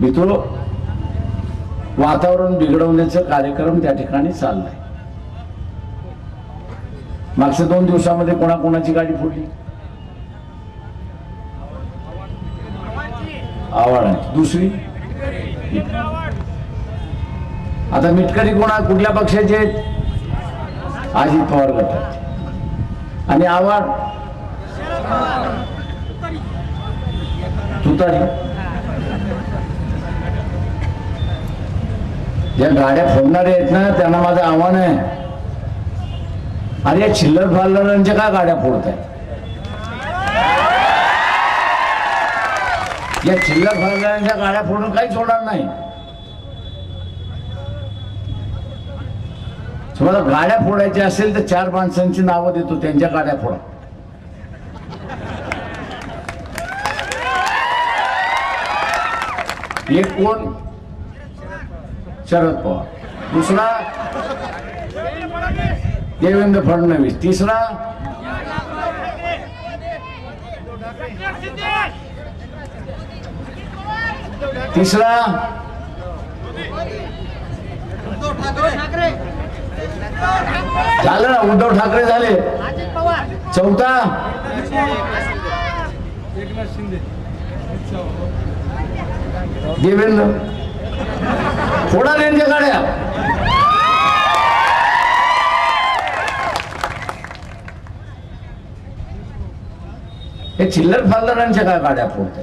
मी तो वातावरण बिघडवण्याचा कार्यक्रम त्या ठिकाणी चाललाय. मागच्या दोन दिवसामध्ये कोणाकोणाची गाडी फोडली आव्हाड आहे दुसरी? आता मिटकरी कोणा कुठल्या पक्षाचे आहेत? अजित पवार गटात आणि आव्हाड? तुतारी. ज्या गाड्या फोडणारे आहेत ना त्यांना माझं आव्हान आहे. अरे या चिल्लर फाल्लरांच्या का गाड्या फोडत आहेत या चिल्लर फाल्लरांच्या गाड्या फोडून काहीच होणार नाही. तुम्हाला गाड्या फोडायच्या असेल तर चार माणसांची नावं देतो त्यांच्या गाड्या फोडा. एक कोण? शरद पवार. दुसरा देवेंद्र फडणवीस. तिसरा तिसरा झालं ना उद्धव ठाकरे झाले. चौथा देवेंद्र फोडा त्यांच्या गाड्या हे चिल्लर फालदारांच्या काय गाड्या फोडत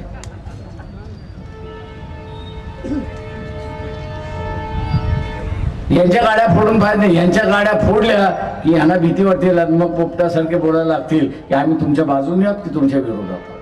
यांच्या गाड्या फोडून फायदा नाही यांच्या गाड्या फोडल्या की यांना भीती वाटतील मग पोपटासारखे बोलायला लागतील की आम्ही तुमच्या बाजूने आहोत की तुमच्या विरोधात आहोत.